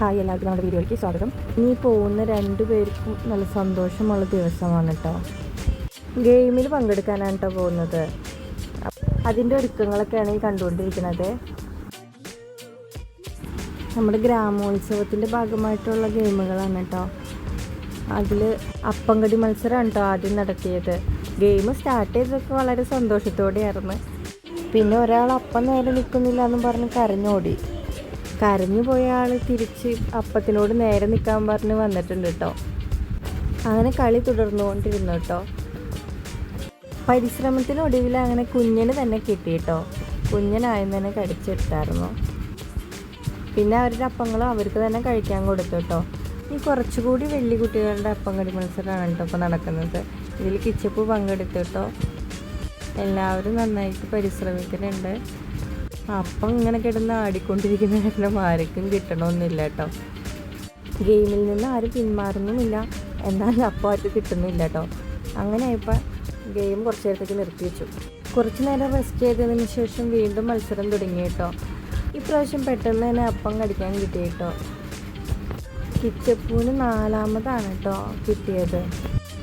Hi എല്ലാവർക്കും നമ്മുടെ വീഡിയോയിലേക്ക് സ്വാഗതം. ഇനി പോകുന്ന രണ്ടു പേർക്കും നല്ല സന്തോഷമുള്ള ദിവസമാണ് കേട്ടോ ഗെയിമിൽ പങ്കെടുക്കാനാണ് കേട്ടോ പോകുന്നത്. അതിന്റെ ഒരുക്കങ്ങളൊക്കെയാണ് ഈ കണ്ടുകൊണ്ടിരിക്കുന്നത്. നമ്മുടെ ഗ്രാമോത്സവത്തിന്റെ ഭാഗമായിട്ടുള്ള ഗെയിമുകളാണ് കേട്ടോ അതിൽ അപ്പങ്കടി മത്സരമാണ് കേട്ടോ ആദ്യം നടത്തിയത്. ഗെയിം സ്റ്റാർട്ട് ചെയ്തതൊക്കെ വളരെ സന്തോഷത്തോടെയായിരുന്നു. പിന്നെ ഒരാൾ അപ്പം നേരെ നിൽക്കുന്നില്ല എന്നും പറഞ്ഞ് കരഞ്ഞോടി. കരഞ്ഞു പോയ ആൾ തിരിച്ച് അപ്പത്തിനോട് നേരെ നിൽക്കാൻ പറഞ്ഞ് വന്നിട്ടുണ്ട് കേട്ടോ അങ്ങനെ കളി തുടർന്നുകൊണ്ടിരുന്നു കേട്ടോ പരിശ്രമത്തിനൊടുവിൽ അങ്ങനെ കുഞ്ഞിന് തന്നെ കിട്ടി കേട്ടോ കുഞ്ഞനായും തന്നെ കടിച്ചെടുത്തായിരുന്നു. പിന്നെ അവരുടെ അപ്പങ്ങളും അവർക്ക് തന്നെ കഴിക്കാൻ കൊടുത്തു കേട്ടോ ഈ കുറച്ചുകൂടി വെള്ളി കുട്ടികളുടെ അപ്പം കടി മത്സരമാണ് കേട്ടോ ഇപ്പോൾ നടക്കുന്നത്. ഇതിൽ കിച്ചപ്പ് പങ്കെടുത്തു കേട്ടോ എല്ലാവരും നന്നായിട്ട് പരിശ്രമിക്കുന്നുണ്ട്. അപ്പം ഇങ്ങനെ കിടന്ന് ആടിക്കൊണ്ടിരിക്കുന്ന കാരണം ആർക്കും കിട്ടണമെന്നില്ല കേട്ടോ. ഗെയിമിൽ നിന്ന് ആരും പിന്മാറുന്നുമില്ല. എന്നാൽ അപ്പം ആർക്ക് കിട്ടുന്നില്ല കേട്ടോ. അങ്ങനെ ആയപ്പോൾ ഗെയിം കുറച്ച് നേരത്തേക്ക് നിർത്തി വെച്ചു. കുറച്ച് നേരം റെസ്റ്റ് ചെയ്തതിന് ശേഷം വീണ്ടും മത്സരം തുടങ്ങി കേട്ടോ. ഇപ്രാവശ്യം പെട്ടെന്ന് തന്നെ അപ്പം കടിക്കാൻ കിട്ടി കേട്ടോ. കിച്ചപ്പൂന് നാലാമതാണ് കേട്ടോ കിട്ടിയത്.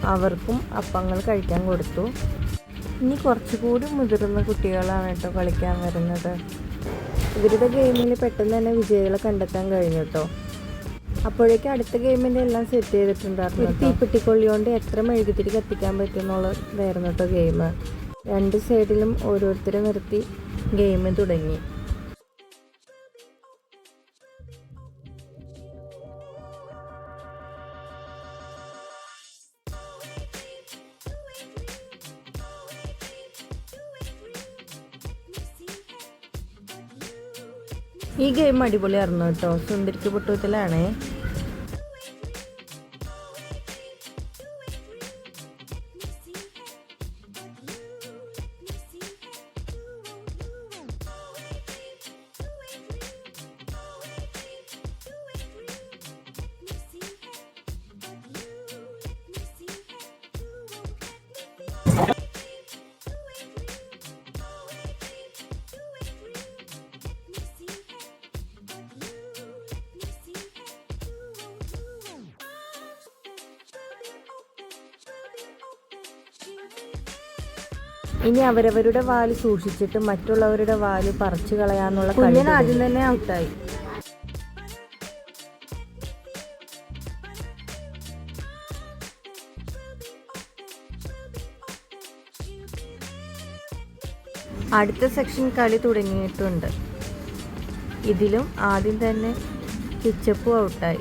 അവർക്കും അപ്പങ്ങൾ കഴിക്കാൻ കൊടുത്തു. ഇനി കുറച്ചുകൂടി മുതിർന്ന കുട്ടികളാണ് കേട്ടോ കളിക്കാൻ വരുന്നത്. ഇവരുടെ ഗെയിമിൽ പെട്ടെന്ന് തന്നെ വിജയികളെ കണ്ടെത്താൻ കഴിഞ്ഞു കേട്ടോ. അപ്പോഴേക്കും അടുത്ത ഗെയിമിന്റെ എല്ലാം സെറ്റ് ചെയ്തിട്ടുണ്ടായിരുന്നു തീപ്പെട്ടിക്കൊള്ളി കൊണ്ട് എത്ര മെഴുകുതിരി കത്തിക്കാൻ പറ്റുമെന്നുള്ളതായിരുന്നു കേട്ടോ ഗെയിം രണ്ട് സൈഡിലും ഓരോരുത്തരെ നിർത്തി ഗെയിം തുടങ്ങി. ഈ ഗെയിം അടിപൊളിയായിരുന്നു കേട്ടോ. സുന്ദരിക്ക് പൊട്ടുവത്തിലാണേ ഇനി അവരവരുടെ വാൽ സൂക്ഷിച്ചിട്ട് മറ്റുള്ളവരുടെ വാൽ പറിച്ചു കളയാന്നുള്ള കുഞ്ഞിന് ആദ്യം തന്നെ ഔട്ടായി. അടുത്ത സെക്ഷൻ കളി തുടങ്ങിയിട്ടുണ്ട്. ഇതിലും ആദ്യം തന്നെ കിച്ചപ്പും ഔട്ടായി.